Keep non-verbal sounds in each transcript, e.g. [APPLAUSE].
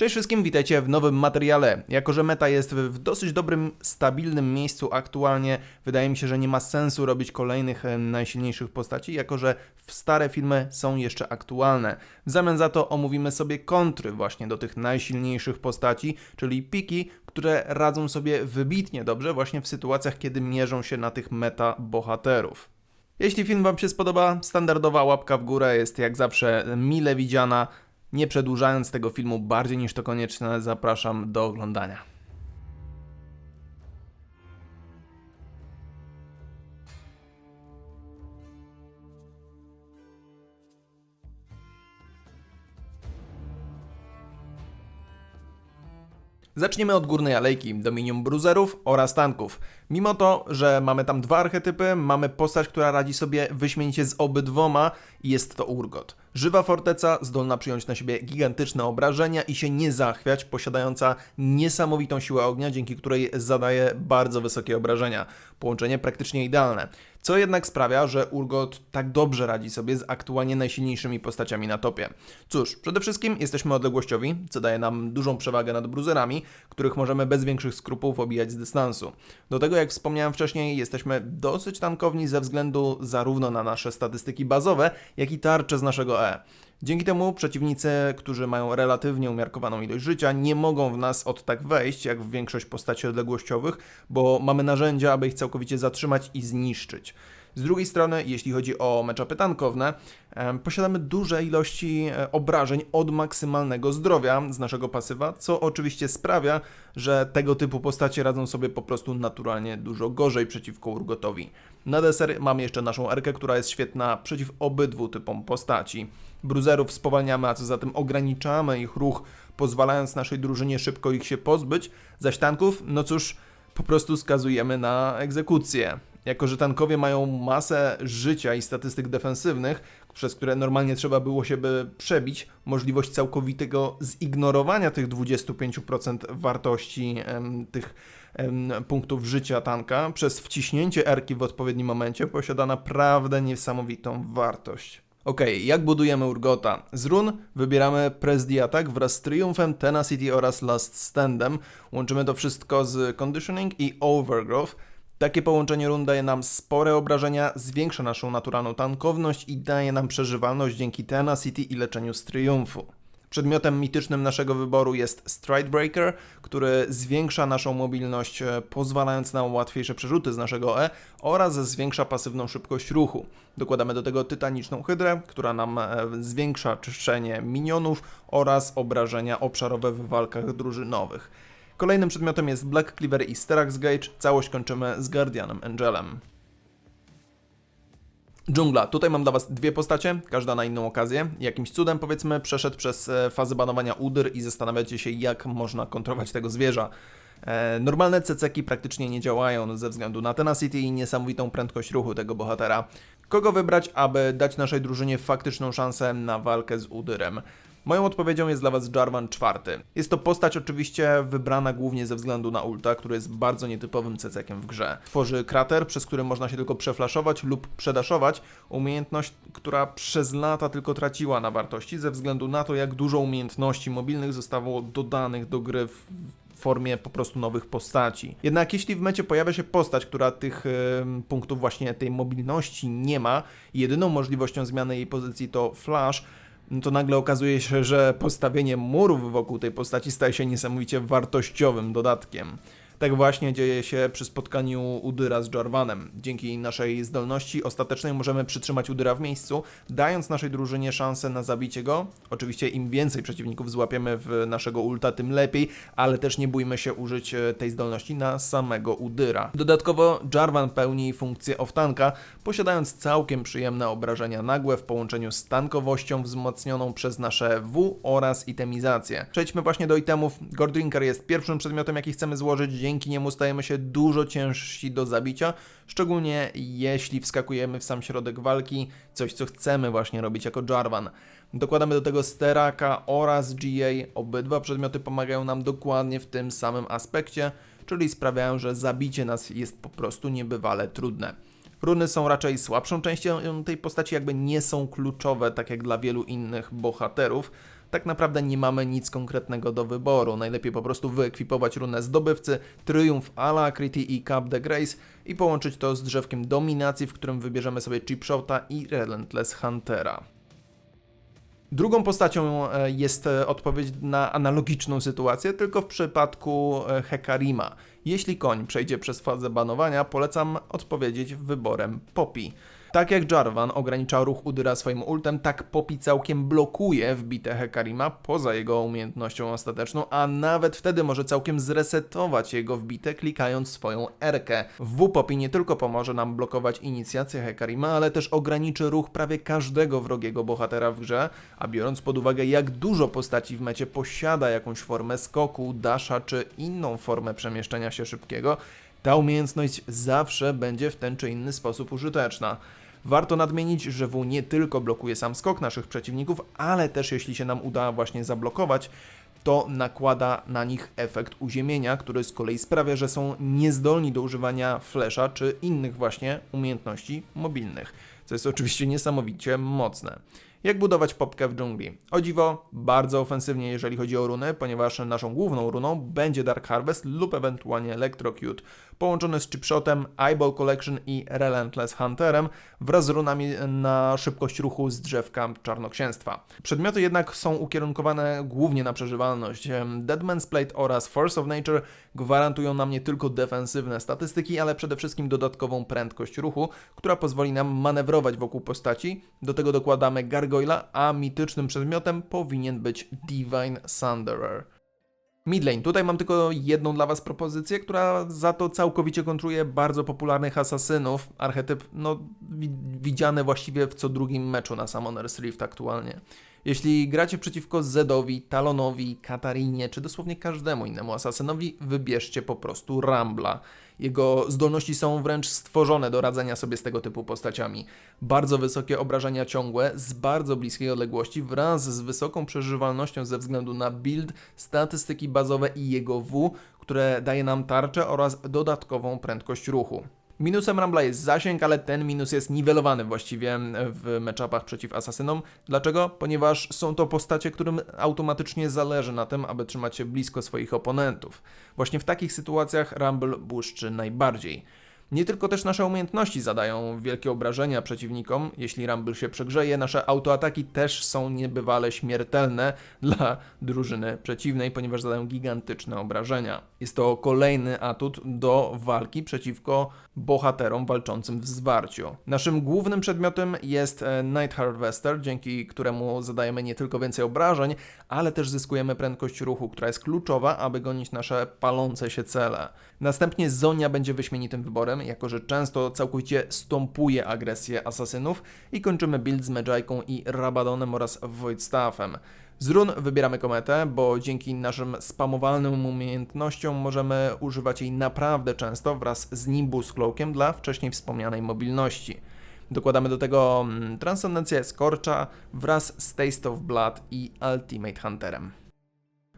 Cześć wszystkim, witajcie w nowym materiale. Jako, że meta jest w dosyć dobrym, stabilnym miejscu aktualnie, wydaje mi się, że nie ma sensu robić kolejnych najsilniejszych postaci, jako że stare filmy są jeszcze aktualne. W zamian za to omówimy sobie kontry właśnie do tych najsilniejszych postaci, czyli piki, które radzą sobie wybitnie dobrze właśnie w sytuacjach, kiedy mierzą się na tych meta bohaterów. Jeśli film Wam się spodoba, standardowa łapka w górę jest jak zawsze mile widziana. Nie przedłużając tego filmu bardziej niż to konieczne, zapraszam do oglądania. Zaczniemy od górnej alejki, dominium bruzerów oraz tanków. Mimo to, że mamy tam dwa archetypy, mamy postać, która radzi sobie wyśmienicie z obydwoma i jest to Urgot. Żywa forteca, zdolna przyjąć na siebie gigantyczne obrażenia i się nie zachwiać, posiadająca niesamowitą siłę ognia, dzięki której zadaje bardzo wysokie obrażenia. Połączenie praktycznie idealne. Co jednak sprawia, że Urgot tak dobrze radzi sobie z aktualnie najsilniejszymi postaciami na topie. Cóż, przede wszystkim jesteśmy odległościowi, co daje nam dużą przewagę nad bruzerami, których możemy bez większych skrupułów obijać z dystansu. Do tego, jak wspomniałem wcześniej, jesteśmy dosyć tankowni ze względu zarówno na nasze statystyki bazowe, jak i tarcze z naszego E. Dzięki temu przeciwnicy, którzy mają relatywnie umiarkowaną ilość życia, nie mogą w nas od tak wejść, jak w większość postaci odległościowych, bo mamy narzędzia, aby ich całkowicie zatrzymać i zniszczyć. Z drugiej strony, jeśli chodzi o meczapy tankowne, posiadamy duże ilości e, obrażeń od maksymalnego zdrowia z naszego pasywa, co oczywiście sprawia, że tego typu postacie radzą sobie po prostu naturalnie dużo gorzej przeciwko Urgotowi. Na deser mamy jeszcze naszą Erkę, która jest świetna przeciw obydwu typom postaci. Bruzerów spowalniamy, a co za tym ograniczamy ich ruch, pozwalając naszej drużynie szybko ich się pozbyć, zaś tanków, no cóż, po prostu skazujemy na egzekucję. Jako, że tankowie mają masę życia i statystyk defensywnych, przez które normalnie trzeba było się by przebić, możliwość całkowitego zignorowania tych 25% wartości em, tych em, punktów życia tanka przez wciśnięcie erki w odpowiednim momencie posiada naprawdę niesamowitą wartość. Ok, jak budujemy Urgota? Z run wybieramy Press the Attack wraz z Triumfem, Tenacity oraz Last Standem. Łączymy to wszystko z Conditioning i Overgrowth. Takie połączenie run daje nam spore obrażenia, zwiększa naszą naturalną tankowność i daje nam przeżywalność dzięki Tenacity i leczeniu z Triumfu. Przedmiotem mitycznym naszego wyboru jest Stridebreaker, który zwiększa naszą mobilność, e, pozwalając na łatwiejsze przerzuty z naszego E oraz zwiększa pasywną szybkość ruchu. Dokładamy do tego tytaniczną hydrę, która nam e, zwiększa czyszczenie minionów oraz obrażenia obszarowe w walkach drużynowych. Kolejnym przedmiotem jest Black Cleaver i Sterax Gauge. Całość kończymy z Guardianem Angelem. Dżungla. Tutaj mam dla Was dwie postacie, każda na inną okazję. Jakimś cudem, powiedzmy, przeszedł przez e, fazę banowania Udyr i zastanawiacie się, jak można kontrolować tego zwierza. E, normalne ceceki praktycznie nie działają ze względu na tenacity i niesamowitą prędkość ruchu tego bohatera. Kogo wybrać, aby dać naszej drużynie faktyczną szansę na walkę z Udyrem? Moją odpowiedzią jest dla Was Jarvan IV. Jest to postać oczywiście wybrana głównie ze względu na ulta, który jest bardzo nietypowym cecekiem w grze. Tworzy krater, przez który można się tylko przeflaszować lub przedaszować, umiejętność, która przez lata tylko traciła na wartości ze względu na to, jak dużo umiejętności mobilnych zostało dodanych do gry w formie po prostu nowych postaci. Jednak jeśli w mecie pojawia się postać, która tych punktów właśnie tej mobilności nie ma, jedyną możliwością zmiany jej pozycji to flash, no to nagle okazuje się, że postawienie murów wokół tej postaci staje się niesamowicie wartościowym dodatkiem. Tak właśnie dzieje się przy spotkaniu Udyra z Jarvanem. Dzięki naszej zdolności ostatecznej możemy przytrzymać Udyra w miejscu, dając naszej drużynie szansę na zabicie go. Oczywiście im więcej przeciwników złapiemy w naszego ulta, tym lepiej, ale też nie bójmy się użyć e, tej zdolności na samego Udyra. Dodatkowo Jarvan pełni funkcję off-tanka, posiadając całkiem przyjemne obrażenia nagłe w połączeniu z tankowością wzmocnioną przez nasze W oraz itemizację. Przejdźmy właśnie do itemów. Gordrinker jest pierwszym przedmiotem, jaki chcemy złożyć, dzięki niemu stajemy się dużo ciężsi do zabicia, szczególnie jeśli wskakujemy w sam środek walki, coś co chcemy właśnie robić jako Jarvan. Dokładamy do tego Steraka oraz GA, obydwa przedmioty pomagają nam dokładnie w tym samym aspekcie, czyli sprawiają, że zabicie nas jest po prostu niebywale trudne. Runy są raczej słabszą częścią tej postaci, jakby nie są kluczowe, tak jak dla wielu innych bohaterów. Tak naprawdę nie mamy nic konkretnego do wyboru. Najlepiej po prostu wyekwipować runę zdobywcy, Triumph Alacrity i Cap de Grace i połączyć to z drzewkiem dominacji, w którym wybierzemy sobie Chipshota i Relentless Huntera. Drugą postacią e, jest e, odpowiedź na analogiczną sytuację, tylko w przypadku e, Hekarima. Jeśli koń przejdzie przez fazę banowania, polecam odpowiedzieć wyborem Poppy. Tak jak Jarvan ogranicza ruch Udyra swoim ultem, tak Poppy całkiem blokuje wbite Hekarima poza jego umiejętnością ostateczną, a nawet wtedy może całkiem zresetować jego wbite klikając swoją R-kę. W Poppy nie tylko pomoże nam blokować inicjację Hekarima, ale też ograniczy ruch prawie każdego wrogiego bohatera w grze, a biorąc pod uwagę jak dużo postaci w mecie posiada jakąś formę skoku, dasha czy inną formę przemieszczenia się szybkiego, ta umiejętność zawsze będzie w ten czy inny sposób użyteczna. Warto nadmienić, że W nie tylko blokuje sam skok naszych przeciwników, ale też jeśli się nam uda właśnie zablokować, to nakłada na nich efekt uziemienia, który z kolei sprawia, że są niezdolni do używania flesza czy innych właśnie umiejętności mobilnych, co jest oczywiście niesamowicie mocne. Jak budować popkę w dżungli? O dziwo, bardzo ofensywnie jeżeli chodzi o runy, ponieważ naszą główną runą będzie Dark Harvest lub ewentualnie Electrocute, połączony z Chipshotem, Eyeball Collection i Relentless Hunterem wraz z runami na szybkość ruchu z drzewka Czarnoksięstwa. Przedmioty jednak są ukierunkowane głównie na przeżywalność. Deadman's Plate oraz Force of Nature gwarantują nam nie tylko defensywne statystyki, ale przede wszystkim dodatkową prędkość ruchu, która pozwoli nam manewrować wokół postaci. Do tego dokładamy Gargoyla, a mitycznym przedmiotem powinien być Divine Sunderer. Midlane. Tutaj mam tylko jedną dla Was propozycję, która za to całkowicie kontruje bardzo popularnych asasynów. Archetyp, no, wi widziany właściwie w co drugim meczu na Summoner's Rift aktualnie. Jeśli gracie przeciwko Zedowi, Talonowi, Katarinie, czy dosłownie każdemu innemu asasynowi, wybierzcie po prostu Rambla. Jego zdolności są wręcz stworzone do radzenia sobie z tego typu postaciami. Bardzo wysokie obrażenia ciągłe z bardzo bliskiej odległości wraz z wysoką przeżywalnością ze względu na build, statystyki bazowe i jego W, które daje nam tarczę oraz dodatkową prędkość ruchu. Minusem Rambla jest zasięg, ale ten minus jest niwelowany właściwie w meczapach przeciw asasynom. Dlaczego? Ponieważ są to postacie, którym automatycznie zależy na tym, aby trzymać się blisko swoich oponentów. Właśnie w takich sytuacjach Rumble błyszczy najbardziej. Nie tylko też nasze umiejętności zadają wielkie obrażenia przeciwnikom. Jeśli Rumble się przegrzeje, nasze autoataki też są niebywale śmiertelne [LAUGHS] dla drużyny przeciwnej, ponieważ zadają gigantyczne obrażenia. Jest to kolejny atut do walki przeciwko bohaterom walczącym w zwarciu. Naszym głównym przedmiotem jest e, Night Harvester, dzięki któremu zadajemy nie tylko więcej obrażeń, ale też zyskujemy prędkość ruchu, która jest kluczowa, aby gonić nasze palące się cele. Następnie Zonia będzie wyśmienitym wyborem, jako że często całkowicie stąpuje agresję asasynów i kończymy build z Medjayką i Rabadonem oraz Voidstaffem. Z run wybieramy kometę, bo dzięki naszym spamowalnym umiejętnościom możemy używać jej naprawdę często wraz z Nimbus Cloakiem dla wcześniej wspomnianej mobilności. Dokładamy do tego mm, Transcendencję Scorcha wraz z Taste of Blood i Ultimate Hunterem.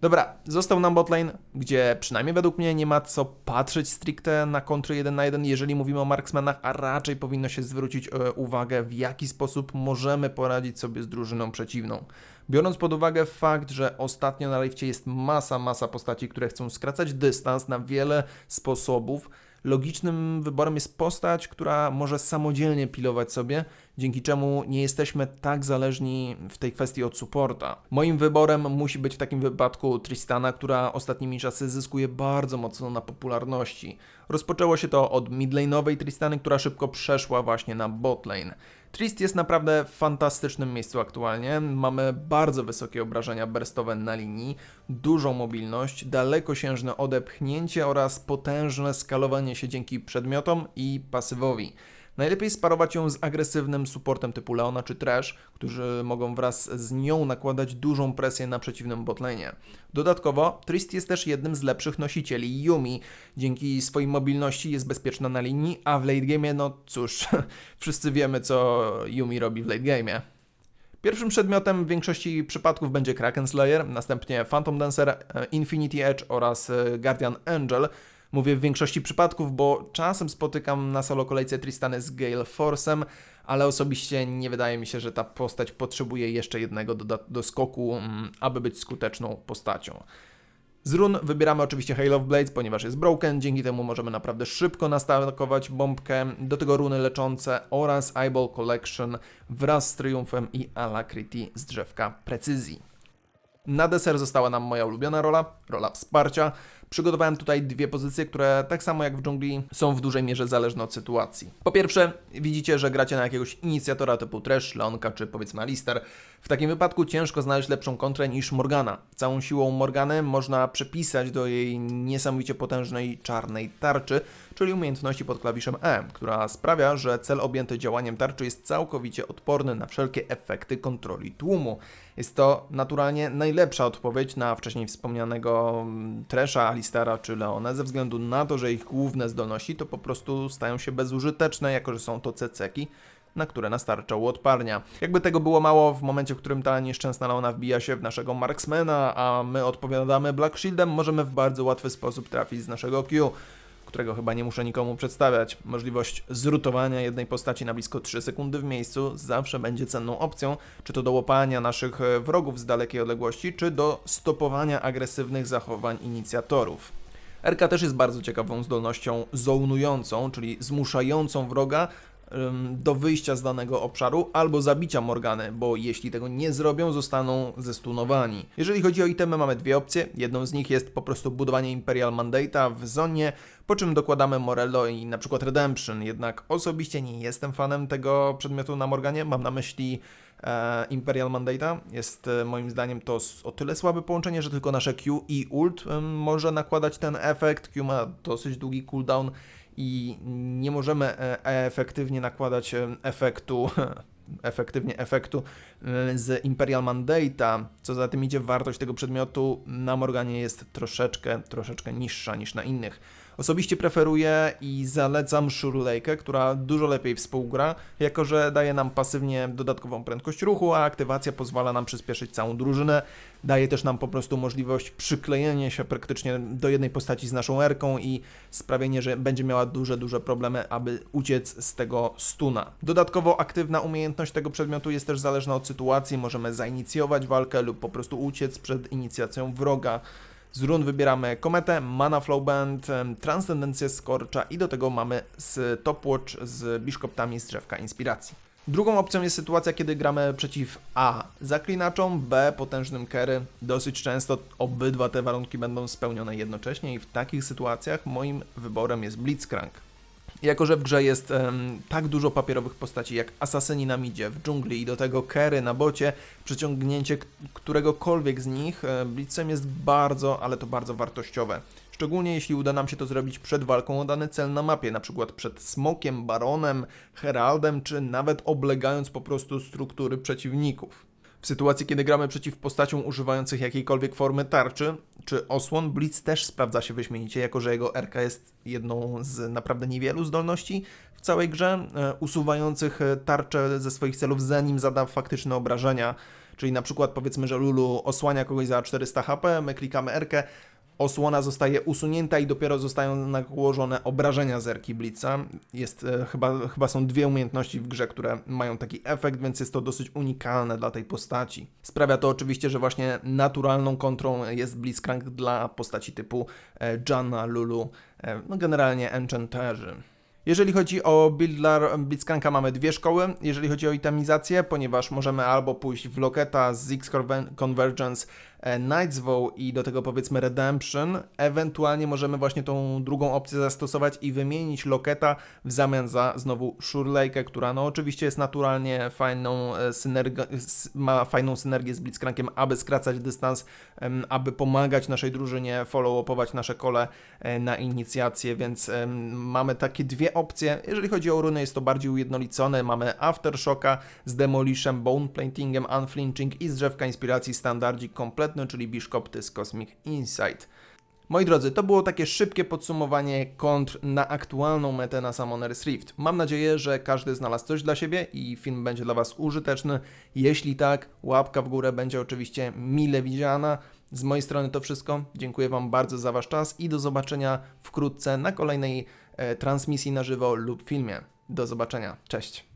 Dobra, został nam botlane, gdzie przynajmniej według mnie nie ma co patrzeć stricte na kontry 1 na 1, jeżeli mówimy o marksmanach, a raczej powinno się zwrócić e, uwagę, w jaki sposób możemy poradzić sobie z drużyną przeciwną. Biorąc pod uwagę fakt, że ostatnio na lifcie jest masa, masa postaci, które chcą skracać dystans na wiele sposobów, logicznym wyborem jest postać, która może samodzielnie pilować sobie, dzięki czemu nie jesteśmy tak zależni w tej kwestii od supporta. Moim wyborem musi być w takim wypadku Tristana, która ostatnimi czasy zyskuje bardzo mocno na popularności. Rozpoczęło się to od midlane'owej Tristany, która szybko przeszła właśnie na botlane. Trist jest naprawdę w fantastycznym miejscu aktualnie. Mamy bardzo wysokie obrażenia burstowe na linii, dużą mobilność, dalekosiężne odepchnięcie oraz potężne skalowanie się dzięki przedmiotom i pasywowi. Najlepiej sparować ją z agresywnym supportem typu Leona czy Trash, którzy mogą wraz z nią nakładać dużą presję na przeciwnym botlane. Dodatkowo, Trist jest też jednym z lepszych nosicieli Yumi. Dzięki swojej mobilności jest bezpieczna na linii, a w late game, no cóż, [LAUGHS] wszyscy wiemy co Yumi robi w late game. Pierwszym przedmiotem w większości przypadków będzie Kraken Slayer, następnie Phantom Dancer, Infinity Edge oraz Guardian Angel, Mówię w większości przypadków, bo czasem spotykam na solo kolejce Tristany z Gale Force'em, ale osobiście nie wydaje mi się, że ta postać potrzebuje jeszcze jednego do, do skoku, mm, aby być skuteczną postacią. Z run wybieramy oczywiście Hail of Blades, ponieważ jest broken, dzięki temu możemy naprawdę szybko nastakować bombkę, do tego runy leczące oraz Eyeball Collection wraz z Triumfem i Alacrity z drzewka precyzji. Na deser została nam moja ulubiona rola, rola wsparcia. Przygotowałem tutaj dwie pozycje, które tak samo jak w dżungli są w dużej mierze zależne od sytuacji. Po pierwsze, widzicie, że gracie na jakiegoś inicjatora typu Trash, Leonka czy powiedzmy Alistair. W takim wypadku ciężko znaleźć lepszą kontrę niż Morgana. Całą siłą Morgany można przypisać do jej niesamowicie potężnej czarnej tarczy, czyli umiejętności pod klawiszem E, która sprawia, że cel objęty działaniem tarczy jest całkowicie odporny na wszelkie efekty kontroli tłumu. Jest to naturalnie najlepsza odpowiedź na wcześniej wspomnianego mm, Tresha, Alistara czy Leone, ze względu na to, że ich główne zdolności to po prostu stają się bezużyteczne, jako że są to ceceki, na które nas tarcza uodparnia. Jakby tego było mało, w momencie, w którym ta nieszczęsna Leona wbija się w naszego Marksmana, a my odpowiadamy Black Shieldem, możemy w bardzo łatwy sposób trafić z naszego Q którego chyba nie muszę nikomu przedstawiać. Możliwość zrutowania jednej postaci na blisko 3 sekundy w miejscu zawsze będzie cenną opcją, czy to do łapania naszych e, wrogów z dalekiej odległości, czy do stopowania agresywnych zachowań inicjatorów. RK też jest bardzo ciekawą zdolnością zonującą, czyli zmuszającą wroga do wyjścia z danego obszaru albo zabicia Morgany, bo jeśli tego nie zrobią, zostaną zestunowani. Jeżeli chodzi o itemy, mamy dwie opcje. Jedną z nich jest po prostu budowanie Imperial Mandate'a w zonie, po czym dokładamy Morello i na przykład Redemption. Jednak osobiście nie jestem fanem tego przedmiotu na Morganie. Mam na myśli e, Imperial Mandate'a. Jest e, moim zdaniem to o tyle słabe połączenie, że tylko nasze Q i ult e, może nakładać ten efekt. Q ma dosyć długi cooldown i nie możemy e, efektywnie nakładać e, efektu [LAUGHS] efektywnie efektu e, z Imperial Mandate'a. Co za tym idzie, wartość tego przedmiotu na Morganie jest troszeczkę, troszeczkę niższa niż na innych. Osobiście preferuję i zalecam Shurlejkę, która dużo lepiej współgra, jako że daje nam pasywnie dodatkową prędkość ruchu, a aktywacja pozwala nam przyspieszyć całą drużynę. Daje też nam po prostu możliwość przyklejenia się praktycznie do jednej postaci z naszą erką i sprawienie, że będzie miała duże, duże problemy, aby uciec z tego stuna. Dodatkowo aktywna umiejętność tego przedmiotu jest też zależna od sytuacji. Możemy zainicjować walkę lub po prostu uciec przed inicjacją wroga. Z run wybieramy Kometę, Mana Flow Band, Transcendencję Skorcza i do tego mamy z Topwatch z Biszkoptami z drzewka inspiracji. Drugą opcją jest sytuacja, kiedy gramy przeciw A zaklinaczom, B potężnym carry. Dosyć często obydwa te warunki będą spełnione jednocześnie i w takich sytuacjach moim wyborem jest Blitzcrank. Jako, że w grze jest um, tak dużo papierowych postaci jak asasyni na midzie, w dżungli i do tego kery na bocie, przyciągnięcie któregokolwiek z nich e, blitzem jest bardzo, ale to bardzo wartościowe. Szczególnie jeśli uda nam się to zrobić przed walką o dany cel na mapie, na przykład przed Smokiem, Baronem, Heraldem, czy nawet oblegając po prostu struktury przeciwników. W sytuacji, kiedy gramy przeciw postaciom używających jakiejkolwiek formy tarczy czy osłon, Blitz też sprawdza się wyśmienicie, jako że jego RK jest jedną z naprawdę niewielu zdolności w całej grze, e, usuwających e, tarczę ze swoich celów, zanim zada faktyczne obrażenia. Czyli na przykład powiedzmy, że Lulu osłania kogoś za 400 HP, my klikamy R, osłona zostaje usunięta i dopiero zostają nałożone obrażenia zerki Blitza. Jest, e, chyba, chyba są dwie umiejętności w grze, które mają taki efekt, więc jest to dosyć unikalne dla tej postaci. Sprawia to oczywiście, że właśnie naturalną kontrą jest Blitzcrank dla postaci typu e, Janna, Lulu, e, no generalnie Enchanterzy. Jeżeli chodzi o buildlar Blitzcranka mamy dwie szkoły, jeżeli chodzi o itemizację, ponieważ możemy albo pójść w Loketa z X Convergence E, Night's Vow i do tego powiedzmy Redemption, ewentualnie możemy właśnie tą drugą opcję zastosować i wymienić Loketa w zamian za znowu Shurlejkę, która no oczywiście jest naturalnie fajną e, synergię, ma fajną synergię z Blitzcrankiem, aby skracać dystans, aby pomagać naszej drużynie follow-upować nasze kole e, na inicjację, więc mamy takie dwie opcje. Jeżeli chodzi o runy jest to bardziej ujednolicone, mamy Aftershocka z Demolishem, Bone Platingiem, Unflinching i z drzewka inspiracji standardzik kompletny kompletny, czyli Biszkoptys Cosmic Insight. Moi drodzy, to było takie szybkie podsumowanie kontr na aktualną metę na Summoner's Rift. Mam nadzieję, że każdy znalazł coś dla siebie i film będzie dla Was użyteczny. Jeśli tak, łapka w górę będzie oczywiście mile widziana. Z mojej strony to wszystko. Dziękuję Wam bardzo za Wasz czas i do zobaczenia wkrótce na kolejnej e, transmisji na żywo lub filmie. Do zobaczenia. Cześć.